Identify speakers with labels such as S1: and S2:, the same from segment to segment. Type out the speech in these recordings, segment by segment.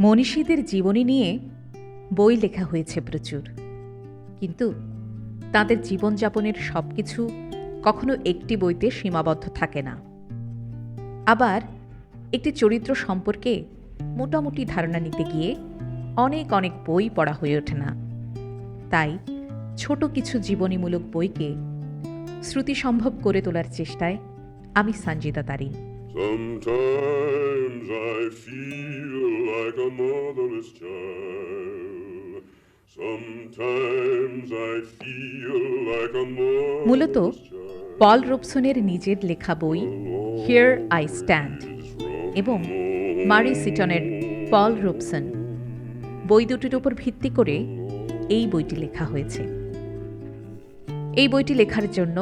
S1: মনীষীদের জীবনী নিয়ে বই লেখা হয়েছে প্রচুর। কিন্তু তাদের জীবনযাপনের সব কিছু কখনো একটি বইতে সীমাবদ্ধ থাকে না। আবার একটি চরিত্র সম্পর্কে মোটামুটি ধারণা নিতে গিয়ে অনেক অনেক বই পড়া হয়ে ওঠে না। তাই ছোট কিছু জীবনীমূলক বইকে শ্রুতি সম্ভব করে তোলার চেষ্টায় আমি Sanjita Tarin.
S2: Sometimes I feel like a motherless child. Sometimes I feel like a
S1: মূলত
S2: motherless child.
S1: পল রোবসনের নিজের লেখা বই হিয়ার আই স্ট্যান্ড এবং মারি সিটনের পল রোবসন বই দুটির উপর ভিত্তি করে এই বইটি লেখা হয়েছে এই বইটি লেখার জন্য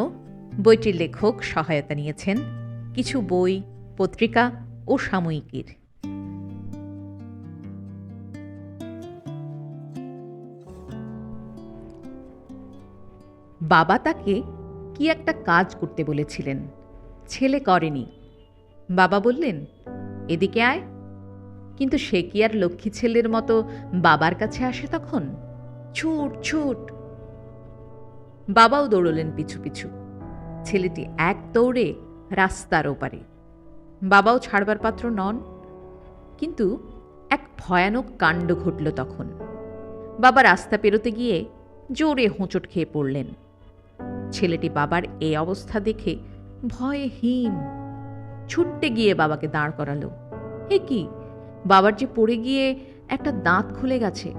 S1: বইটির লেখক সহায়তা নিয়েছেন কিছু বই পত্রিকা ও সাময়িকীর। বাবা তাকে কি একটা কাজ করতে বলেছিলেন, ছেলে করেনি। বাবা বললেন, এদিকে আয়। কিন্তু সে কি আর লক্ষ্মী ছেলের মতো বাবার কাছে আসে তখন? ছুট ছুট। বাবাও দৌড়লেন পিছু পিছু। ছেলেটি এক দৌড়ে রাস্তার ওপারে। বাবাও ছাড়বার পাত্র নন। কিন্তু এক ভয়ানক কাণ্ড ঘটল তখন। বাবা রাস্তা পেরোতে গিয়ে জোরে হোঁচট খেয়ে পড়লেন। ছেলেটি বাবার এই অবস্থা দেখে ভয়ে হিম ছুটতে গিয়ে বাবাকে দাঁড় করালো। হে কি? বাবার যে পড়ে গিয়ে একটা দাঁত খুলে গেছে।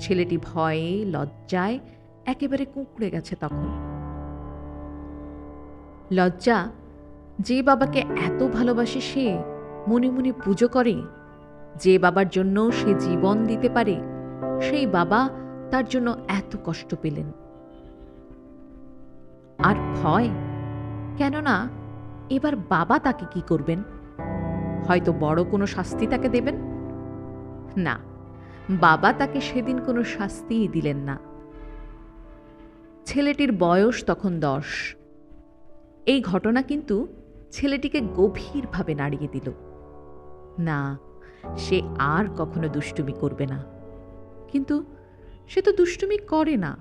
S1: ছেলেটি ভয়ে লজ্জায় একেবারে কুঁকড়ে গেছে তখন। লজ্জা যে বাবাকে এত ভালোবাসে সে, মনে মনে পুজো করে। যে বাবার জন্য সে জীবন দিতে পারে, সেই বাবা তার জন্য এত কষ্ট পেলেন। আর ভয়? কেননা, এবার বাবা তাকে কি করবেন? হয়তো বড় কোনো শাস্তি তাকে দেবেন? না, বাবা তাকে সেদিন কোনো শাস্তিই দিলেন না। ছেলেটির বয়স তখন দশ। এই ঘটনা কিন্তু ছেলেটিকে গভীরভাবে নাড়িয়ে দিল। না, সে আর কখনো দুষ্টুমি করবে না। কিন্তু সে তো দুষ্টুমি করে না।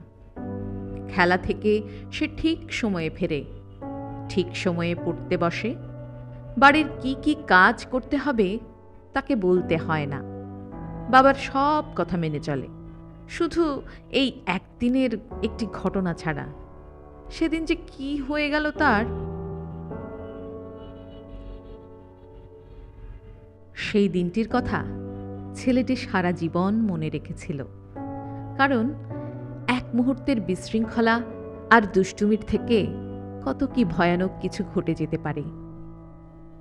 S1: খেলা থেকে সে ঠিক সময়ে ফেরে। ঠিক সময়ে পড়তে বসে। বাড়ির কি কি কাজ করতে হবে তাকে বলতে হয় না। বাবার সব কথা মেনে চলে। শুধু এই একদিনের একটি ঘটনা ছাড়া। সেদিন যে কি হয়ে গেল তার সেই দিনটির কথা ছেলেটি সারা জীবন মনে রেখেছিল। কারণ এক মুহূর্তের বিশৃঙ্খলা আর দুষ্টুমির থেকে কত কি ভয়ানক কিছু ঘটে যেতে পারে।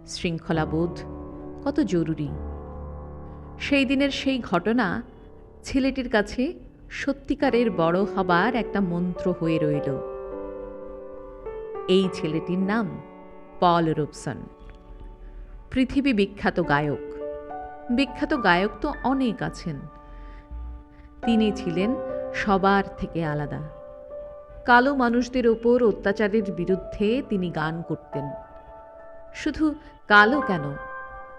S1: শৃঙ্খলাবোধ কত জরুরি। সেই দিনের সেই ঘটনা ছেলেটির কাছে সত্যিকারের বড় হবার একটা মন্ত্র হয়ে রইল। এই ছেলেটির নাম পল রোবসন পৃথিবী বিখ্যাত গায়ক। বিখ্যাত গায়ক তো অনেক আছেন। তিনি ছিলেন সবার থেকে আলাদা। কালো মানুষদের ওপর অত্যাচারের বিরুদ্ধে তিনি গান করতেন। শুধু কালো কেন?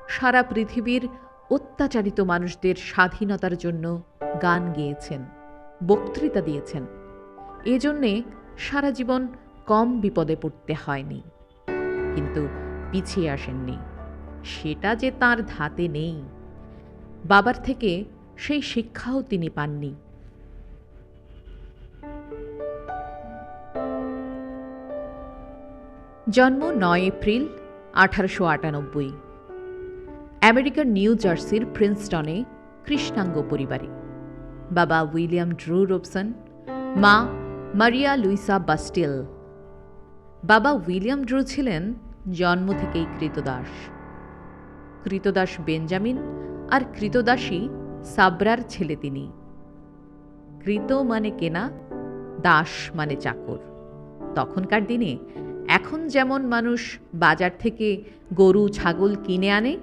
S1: সারা পৃথিবীর অত্যাচারিত মানুষদের স্বাধীনতার জন্য গান গেয়েছেন, বক্তৃতা দিয়েছেন। এজন্যে সারা জীবন কম বিপদে পড়তে হয়নি। কিন্তু পিছিয়ে আসেননি। সেটা যে তার ধাতে নেই। বাবার থেকে সেই শিক্ষাও তিনি পাননি। জন্ম নয় এপ্রিল, আঠারোশো আটানব্বই। আমেরিকার নিউ জার্সির প্রিন্সটনে কৃষ্ণাঙ্গ পরিবারে। বাবা উইলিয়াম ড্রু রোবসন, মা মারিয়া লুইসা বাস্টিল। বাবা উইলিয়াম ড্রু ছিলেন জন্ম থেকেই কৃতদাস। কৃতদাস বেঞ্জামিন আর কৃতদাসী সাবরার ছেলে তিনি। কৃত মানে কেনা, দাস মানে চাকর। তখনকার দিনে এখন যেমন মানুষ বাজার থেকে গরু, ছাগল কিনে আনে,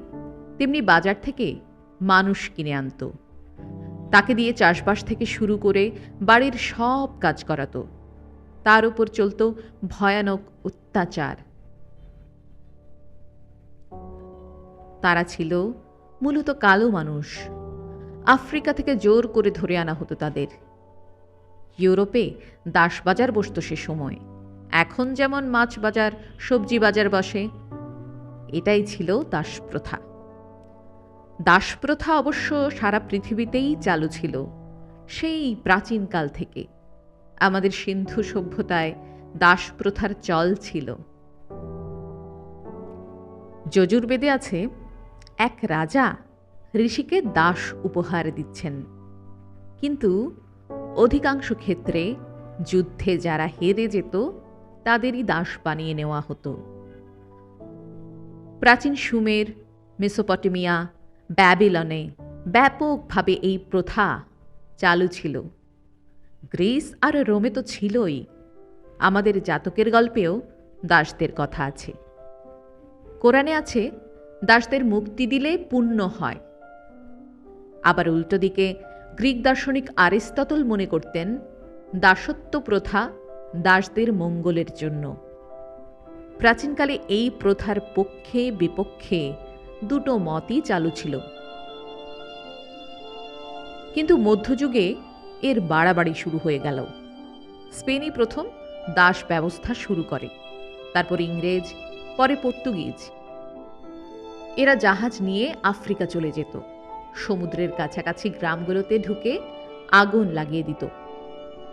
S1: তেমনি বাজার থেকে মানুষ কিনে আনতো। তাকে দিয়ে চাষবাস থেকে শুরু করে বাড়ির সব কাজ করাতো। তার উপর চলত ভয়ানক অত্যাচার। তারা ছিল মূলত কালো মানুষ। আফ্রিকা থেকে জোর করে ধরে আনা হতো তাদের। ইউরোপে দাসবাজার বসত সে সময়। এখন যেমন মাছ বাজার, সবজি বাজার বসে, এটাই ছিল দাসপ্রথা। দাসপ্রথা অবশ্য সারা পৃথিবীতেই চালু ছিল, সেই প্রাচীনকাল থেকে। আমাদের সিন্ধু সভ্যতায় দাসপ্রথার চল ছিল। যজুর্বেদে আছে এক রাজা ঋষিকে দাস উপহার দিচ্ছেন। কিন্তু অধিকাংশ ক্ষেত্রে যুদ্ধে যারা হেরে যেত, তাদেরই দাস বানিয়ে নেওয়া হতো। প্রাচীন সুমের, মেসোপটেমিয়া, ব্যাবিলনে ব্যাপকভাবে এই প্রথা চালু ছিল। গ্রিস আর রোমে তো ছিলই। আমাদের জাতকের গল্পেও দাসদের কথা আছে। কোরআনে আছে দাসদের মুক্তি দিলে পুণ্য হয়। আবার উল্টো দিকে গ্রিক দার্শনিক আরিস্তটল মনে করতেন, দাসত্ব প্রথা দাসদের মঙ্গলের জন্য। প্রাচীনকালে এই প্রথার পক্ষে বিপক্ষে দুটো মতই চালু ছিল। কিন্তু মধ্যযুগে এর বাড়াবাড়ি শুরু হয়ে গেল। স্পেনই প্রথম দাস ব্যবস্থা শুরু করে। তারপর ইংরেজ, পরে পর্তুগিজ। এরা জাহাজ নিয়ে আফ্রিকা চলে যেত। সমুদ্রের কাছাকাছি গ্রামগুলোতে ঢুকে আগুন লাগিয়ে দিত।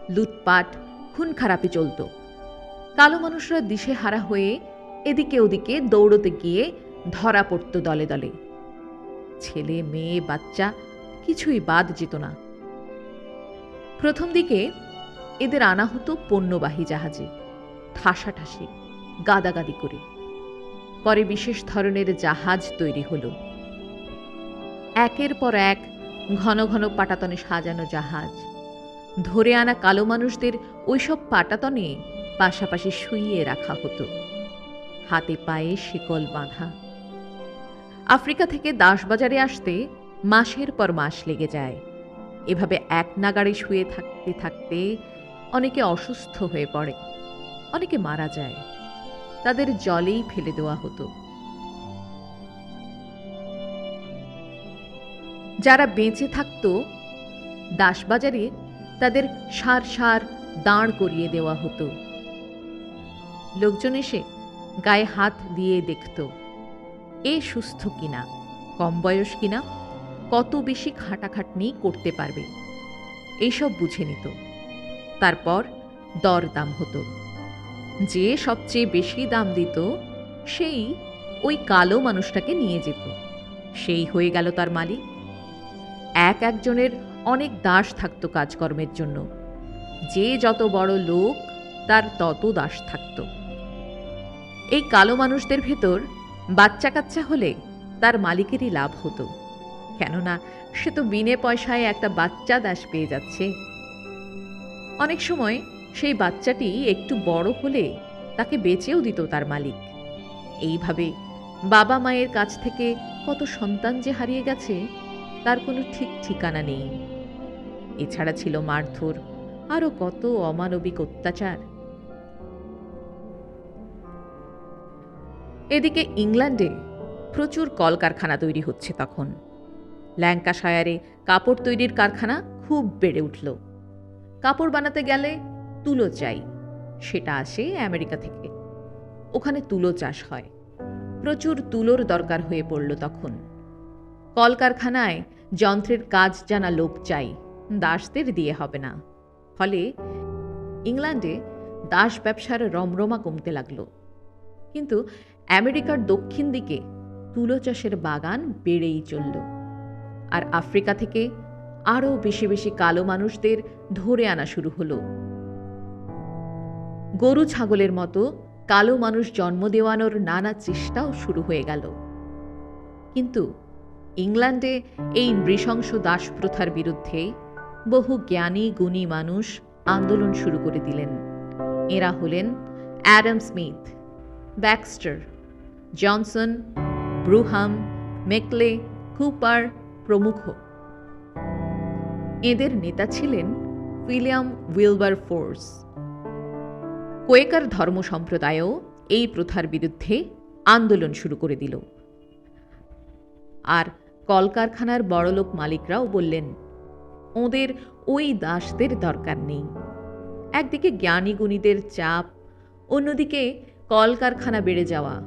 S1: লুটপাট খুন খারাপি চলত। কালো মানুষরা দিশে হারা হয়ে এদিকে ওদিকে দৌড়তে গিয়ে ধরা পড়ত দলে দলে। ছেলে, মেয়ে, বাচ্চা, কিছুই বাদ যেত না। প্রথম দিকে এদের আনা হতো পণ্যবাহী জাহাজে। ঠাসাঠাসি, গাদাগাদি করে। পরে বিশেষ ধরনের জাহাজ তৈরি হল। একের পর এক ঘন ঘন পাটাতনে সাজানো জাহাজ। ধরে আনা কালো মানুষদের ওইসব পাটাতনে পাশাপাশি শুইয়ে রাখা হতো। হাতে পায়ে শিকল বাঁধা। আফ্রিকা থেকে দাসবাজারে আসতে মাসের পর মাস লেগে যায়। এভাবে এক নাগাড়ে শুয়ে থাকতে থাকতে অনেকে অসুস্থ হয়ে পড়ে, অনেকে মারা যায়। তাদের জলেই ফেলে দেওয়া হতো। যারা বেঁচে থাকতো, দাসবাজারে তাদের সার সার দাঁড় করিয়ে দেওয়া হতো। লোকজন এসে গায়ে হাত দিয়ে দেখত, এ সুস্থ কিনা, কম বয়স কিনা, কত বেশি খাটাখাটনি করতে পারবে এইসব বুঝে নিত। তারপর দর দাম হতো। যে সবচেয়ে বেশি দাম দিত, সেই ওই কালো মানুষটাকে নিয়ে যেত। সেই হয়ে গেল তার মালিক। এক একজনের অনেক দাস থাকতো কাজকর্মের জন্য। যে যত বড় লোক, তার তত দাস থাকত। এই কালো মানুষদের ভেতর বাচ্চা কাচ্চা হলে তার মালিকেরই লাভ হতো। কেননা, সে তো বিনে পয়সায় একটা বাচ্চা দাস পেয়ে যাচ্ছে। অনেক সময় সেই বাচ্চাটি একটু বড় হলে তাকে বেচেও দিত তার মালিক। এইভাবে বাবা মায়ের কাছ থেকে কত সন্তান যে হারিয়ে গেছে, তার কোনো ঠিক ঠিকানা নেই। এছাড়া ছিল মারধর, আরও কত অমানবিক অত্যাচার। এদিকে ইংল্যান্ডে প্রচুর কলকারখানা তৈরি হচ্ছে তখন। ল্যাঙ্কাশায়ারে কাপড় তৈরির কারখানা খুব বেড়ে উঠল। কাপড় বানাতে গেলে তুলো চাই। সেটা আসে আমেরিকা থেকে। ওখানে তুলো চাষ হয়। প্রচুর তুলোর দরকার হয়ে পড়ল তখন। কলকারখানায় যন্ত্রের কাজ জানা লোক চাই। দাসদের দিয়ে হবে না। ফলে ইংল্যান্ডে দাস ব্যবসার রমরমা কমতে লাগল। কিন্তু আমেরিকার দক্ষিণ দিকে তুলো চাষের বাগান বেড়েই চলল। আর আফ্রিকা থেকে আরও বেশি বেশি কালো মানুষদের ধরে আনা শুরু হলো। গরু ছাগলের মতো কালো মানুষ জন্ম দেওয়ানোর নানা চেষ্টাও শুরু হয়ে গেল। কিন্তু ইংল্যান্ডে এই নৃশংস দাস প্রথার বিরুদ্ধে বহু জ্ঞানী, গুণী মানুষ আন্দোলন শুরু করে দিলেন। এরা হলেন Adam Smith, Baxter, Johnson, Brougham, Macaulay, Cooper প্রমুখ। এদের নেতা ছিলেন উইলিয়াম উইলবার ফোর্স। কোয়েকার ধর্ম সম্প্রদায়ও এই প্রথার বিরুদ্ধে আন্দোলন শুরু করে দিল। আর কলকারখানার বড়লোক মালিকরাও বললেন, ওদের ওই দাসদের দরকার নেই। একদিকে জ্ঞানী গুণীদের চাপ, অন্যদিকে কলকারখানা বেড়ে যাওয়া।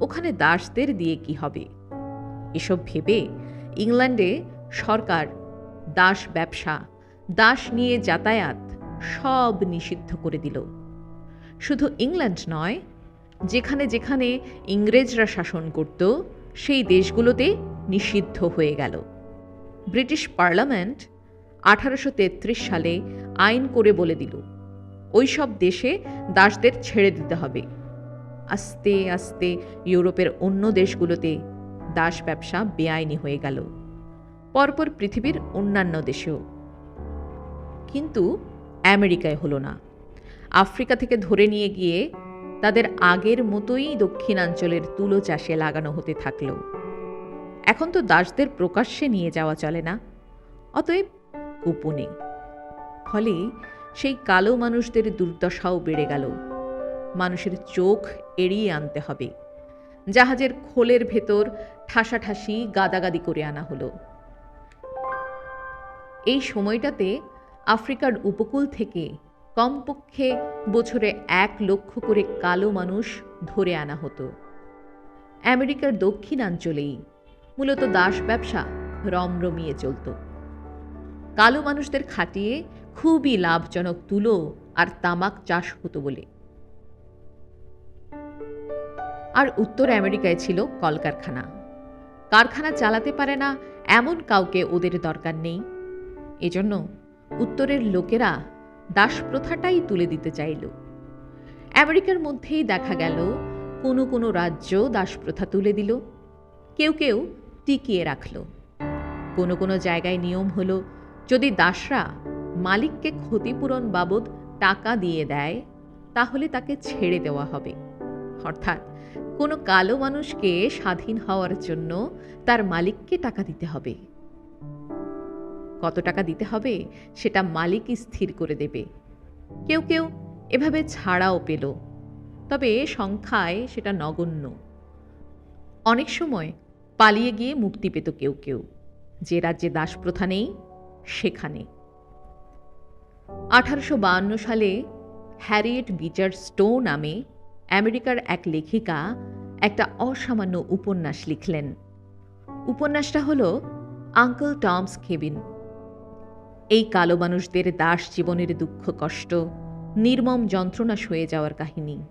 S1: ওখানে দাসদের দিয়ে কি হবে? এসব ভেবে ইংল্যান্ডে সরকার, দাস ব্যবসা, দাস নিয়ে যাতায়াত সব নিষিদ্ধ করে দিল। শুধু ইংল্যান্ড নয়, যেখানে যেখানে ইংরেজরা শাসন করত, সেই দেশগুলোতে নিষিদ্ধ হয়ে গেল। ব্রিটিশ পার্লামেন্ট আঠারোশো তেত্রিশ সালে আইন করে বলে দিল ওই সব দেশে দাসদের ছেড়ে দিতে হবে। আস্তে আস্তে ইউরোপের অন্য দেশগুলোতে দাস ব্যবসা বেআইনি হয়ে গেল। পরপর পৃথিবীর অন্যান্য দেশেও। কিন্তু আমেরিকায় হলো না। আফ্রিকা থেকে ধরে নিয়ে গিয়ে তাদের আগের মতোই দক্ষিণাঞ্চলের তুলো চাষে লাগানো হতে থাকল। এখন তো দাসদের প্রকাশ্যে নিয়ে যাওয়া চলে না, অতএব গোপনে। ফলে সেই কালো মানুষদের দুর্দশাও বেড়ে গেল। মানুষের চোখ এড়িয়ে আনতে হবে। জাহাজের খোলের ভেতর ঠাসাঠাসি গাদাগাদি করে আনা হলো। এই সময়টাতে আফ্রিকার উপকূল থেকে কমপক্ষে বছরে এক লক্ষ করে কালো মানুষ ধরে আনা হতো। আমেরিকার দক্ষিণাঞ্চলেই মূলত দাস ব্যবসা রমরমিয়ে চলত। কালো মানুষদের খাটিয়ে খুবই লাভজনক তুলো আর তামাক চাষ হতো বলে। আর উত্তর আমেরিকায় ছিল কলকারখানা। কারখানা চালাতে পারে না এমন কাউকে ওদের দরকার নেই। এজন্য উত্তরের লোকেরা দাস প্রথাটাই তুলে দিতে চাইল। আমেরিকার মধ্যেই দেখা গেল, কোনো কোনো রাজ্য দাস প্রথা তুলে দিল, কেউ কেউ টিকিয়ে রাখল। কোনো কোনো জায়গায় নিয়ম হলো, যদি দাসরা মালিককে ক্ষতিপূরণ বাবদ টাকা দিয়ে দেয়, তাহলে তাকে ছেড়ে দেওয়া হবে। অর্থাৎ কোনো কালো মানুষকে স্বাধীন হওয়ার জন্য তার মালিককে টাকা দিতে হবে। কত টাকা দিতে হবে সেটা মালিকই স্থির করে দেবে। কেউ কেউ এভাবে ছাড়াও পেল। তবে সংখ্যায় সেটা নগণ্য। অনেক সময় পালিয়ে গিয়ে মুক্তি পেত কেউ কেউ। যে রাজ্যে দাসপ্রথা নেই, সেখানে। আঠারোশো সালে হ্যারিয়েট বিচার স্টো নামে আমেরিকার এক লেখিকা একটা অসামান্য উপন্যাস লিখলেন। উপন্যাসটা হলো আঙ্কল টমস কেবিন। এই কালো মানুষদের দাস জীবনের দুঃখ, কষ্ট, নির্মম যন্ত্রণা সয়ে যাওয়ার কাহিনী।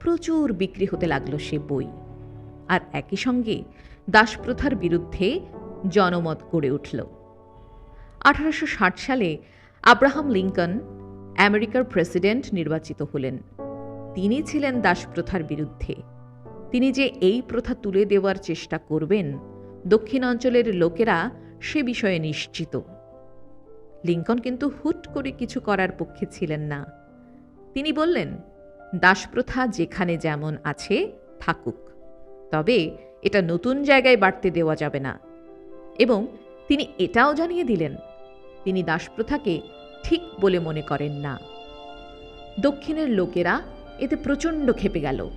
S1: প্রচুর বিক্রি হতে লাগল সে বই। আর একই সঙ্গে দাসপ্রথার বিরুদ্ধে জনমত গড়ে উঠল। আঠারোশো ষাট সালে আব্রাহাম লিঙ্কন আমেরিকার প্রেসিডেন্ট নির্বাচিত হলেন। তিনি ছিলেন দাসপ্রথার বিরুদ্ধে। তিনি যে এই প্রথা তুলে দেওয়ার চেষ্টা করবেন দক্ষিণ অঞ্চলের লোকেরা সে বিষয়ে নিশ্চিত। লিঙ্কন কিন্তু হুট করে কিছু করার পক্ষে ছিলেন না। তিনি বললেন, দাসপ্রথা যেখানে যেমন আছে, থাকুক। তবে এটা নতুন জায়গায় বাড়তে দেওয়া যাবে না। এবং তিনি এটাও জানিয়ে দিলেন, তিনি দাসপ্রথাকে ঠিক বলে মনে করেন না। দক্ষিণের লোকেরা এতে প্রচণ্ড খেপে গেল।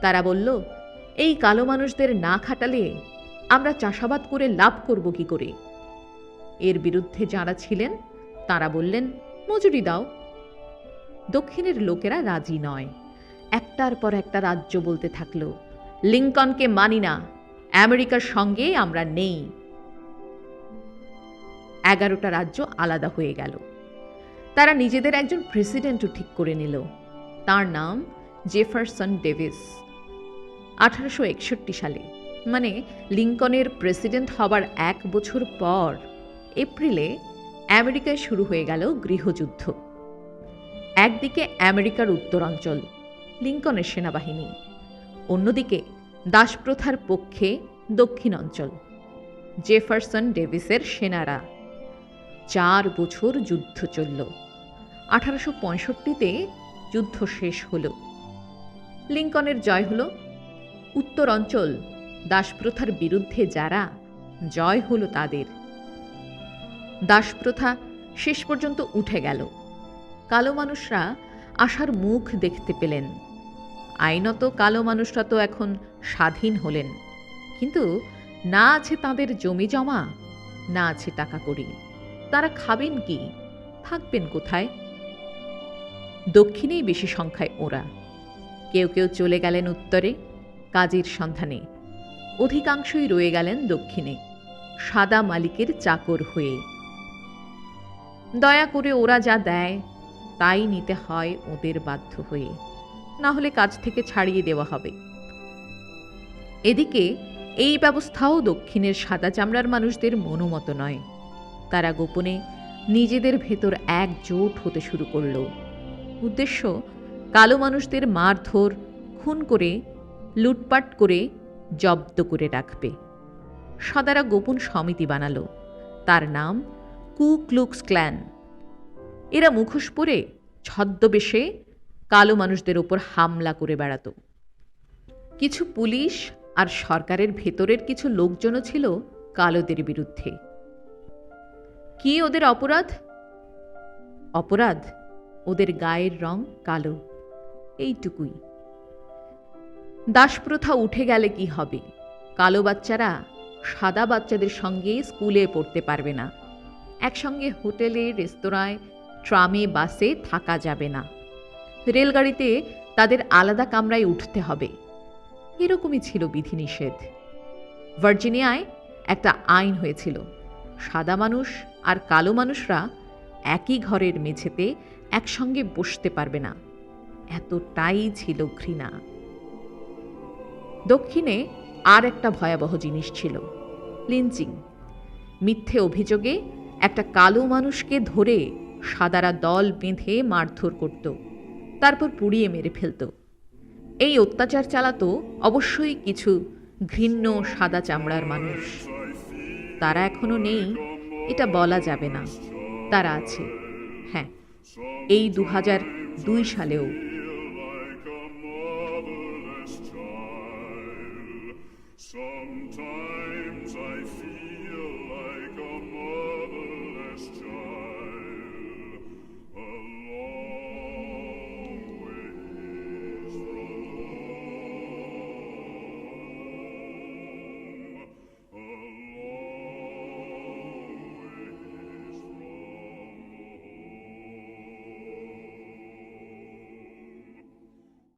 S1: তারা বলল, এই কালো মানুষদের না খাটালে আমরা চাষাবাদ করে লাভ করব কি করে? এর বিরুদ্ধে যারা ছিলেন, তারা বললেন, মজুরি দাও। দক্ষিণের লোকেরা রাজি নয়। একটার পর একটা রাজ্য বলতে থাকল লিঙ্কনকে মানি না, আমেরিকার সঙ্গে আমরা নেই। এগারোটা রাজ্য আলাদা হয়ে গেল। তারা নিজেদের একজন প্রেসিডেন্টও ঠিক করে নিল। তার নাম জেফারসন ডেভিস। আঠারোশো একষট্টি সালে মানে লিঙ্কনের প্রেসিডেন্ট হবার এক বছর পর এপ্রিলে আমেরিকায় শুরু হয়ে গেল গৃহযুদ্ধ। একদিকে আমেরিকার উত্তরাঞ্চল লিঙ্কনের সেনাবাহিনী, অন্যদিকে দাসপ্রথার পক্ষে দক্ষিণ অঞ্চল জেফারসন ডেভিসের সেনারা। চার বছর যুদ্ধ চলল। আঠারোশো পঁয়ষট্টিতে যুদ্ধ শেষ হল। লিঙ্কনের জয় হল। উত্তর অঞ্চল দাসপ্রথার বিরুদ্ধে যারা জয় হলো তাদের। দাসপ্রথা শেষ পর্যন্ত উঠে গেল। কালো মানুষরা আশার মুখ দেখতে পেলেন। আইনত কালো মানুষরা তো এখন স্বাধীন হলেন। কিন্তু না আছে তাদের জমি জমা, না আছে টাকা কড়ি। তারা খাবেন কি? থাকবেন কোথায়? দক্ষিণেই বেশি সংখ্যায় ওরা। কেউ কেউ চলে গেলেন উত্তরে, কাজের সন্ধানে। অধিকাংশই রয়ে গেলেন দক্ষিণে। সাদা মালিকের চাকর হয়ে। দয়া করে ওরা যা দেয়, তাই নিতে হয় ওদের বাধ্য হয়ে। না হলে কাজ থেকে ছাড়িয়ে দেওয়া হবে। এদিকে এই ব্যবস্থাও দক্ষিণের সাদা চামড়ার মানুষদের মনোমত নয়। তারা গোপনে নিজেদের ভেতর একজোট হতে শুরু করল। উদ্দেশ্য, কালো মানুষদের মারধর, খুন করে, লুটপাট করে জব্দ করে রাখবে। সদারা গোপন সমিতি বানালো। তার নাম কু ক্লুক্স ক্ল্যান। এরা মুখোশ পরে, ছদ্মবেশে কালো মানুষদের ওপর হামলা করে বেড়াতো। কিছু পুলিশ আর সরকারের ভেতরের কিছু লোকজনও ছিল কালোদের বিরুদ্ধে। কি ওদের অপরাধ? অপরাধ? ওদের গায়ের রং কালো। এইটুকুই। দাসপ্রথা উঠে গেলে কি হবে? কালো বাচ্চারা সাদা বাচ্চাদের সঙ্গে স্কুলে পড়তে পারবে না। একসঙ্গে হোটেলে, রেস্তোরাঁয়, ট্রামে, বাসে থাকা যাবে না। রেলগাড়িতে তাদের আলাদা কামরায় উঠতে হবে। এরকমই ছিল বিধিনিষেধ। ভার্জিনিয়ায় একটা আইন হয়েছিল। সাদা মানুষ আর কালো মানুষরা একই ঘরের মেঝেতে একসঙ্গে বসতে পারবে না। এতটাই ছিল ঘৃণা। দক্ষিণে আর একটা ভয়াবহ জিনিস ছিল। লিঞ্চিং মিথ্যে অভিযোগে একটা কালো মানুষকে ধরে সাদারা দল বেঁধে মারধর করত, তারপর পুড়িয়ে মেরে ফেলত। এই অত্যাচার চালাতো অবশ্যই কিছু ঘৃণ্য সাদা চামড়ার মানুষ। তারা এখনও নেই, এটা বলা যাবে না। তারা আছে। হ্যাঁ এই দু হাজার দুই সালেও.
S2: Sometimes